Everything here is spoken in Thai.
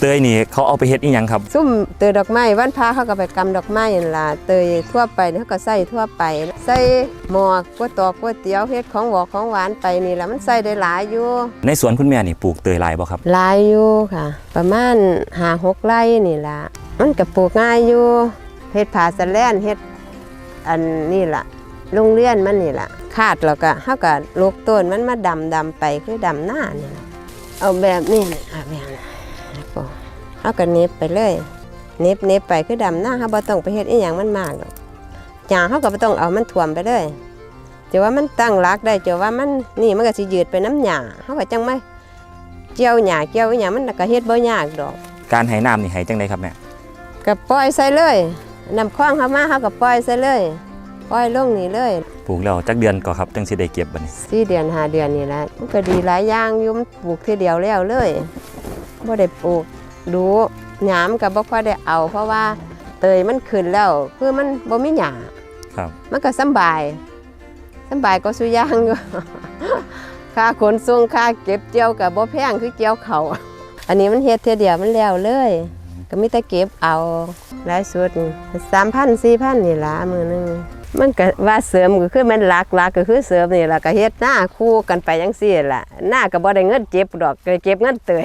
เตยนี่เขาเอาไปเฮ็ดอีหยังครับ ซุ่มเตยดอกไม้วันพาเขาก็ไปกำดอกไม้นั่นล่ะเตยทั่วไปนี่เขาก็ใส่ทั่วไป ใส่หมอกก๋วยตอกก๋วยเตี๋ยวเฮ็ดของหวอกของหวานไปนี่ล่ะมันใส่ได้หลายอยู่ในสวนคุณแม่นี่ปลูกเตยหลายบ่ครับ หลายอยู่ค่ะ ประมาณหาหกไร่นี่ล่ะมันก็ปลูกง่ายอยู่เฮ็ดผาสะแลนเฮ็ดอันนี่ล่ะโรงเรียนมันนี่ล่ะคาดแล้วก็เฮาก็ลูกต้นมันมาดำดำไปคือดำหน้านี่ล่ะเอาแบบนี้นี่อะแบบนี้แล้ว ก็เฮาก็เน็บไปเลยเน็บเน็บไปคือดำหน้าเฮาบ่ต้องไปเฮ็ดอีหยังมันมากหรอกหญ้าเฮาก็บ่ต้องเอามันท่วมไปเลยจะว่ามันตั้งรักได้จะว่ามันนี่มันก็สิยืดไปน้ำหญ้าเฮาก็จังไม่เกี่ยวหญ้าเกี่ยวอหย่างมันก็เฮ็ดบ่ยากดอก การให้น้ำนี่ให้จังไดครับแม่ก็ปล่อยใส่เลยนำคว้างเข้ามาเฮาก็ปล่อยใส่เลยปล่อยลงนี่เลยปลูกแล้วจักเดือนก็ครับจังสิได้เก็บบัดนี้สี่เดือนห้าเดือนนี่แหละมันก็ดีหลายอย่างอยู่มันปลูกทีเดียวแล้วเลย บ่ได้ปลูกดูหยามก็บ่ค่อยได้เอา เพราะว่าเตยมันขึ้นแล้วคือมันบ่มีหญ้าครับมันก็สำบายสำบายก็สุอยางอยู่ค่าขนส่งค่าเก็บเกี่ยวกับบ่แพงคือเกี่ยวเขาวอันนี้มันเฮ็ดเทียเดียวมันแล้วเลย ก็มีแต่เก็บเอาหลายสุดสามพันสี่พันนี่ละมือหนึง มันก็ว่าเสริมก็คือมันหลักหลักก็คือเสริมนี่หละก็เฮ็ดหน้าคู่กันไปยังซี่ล่ะหน้าก็บ่ได้เงินเจ็บดอกก็เก็บเงินเตย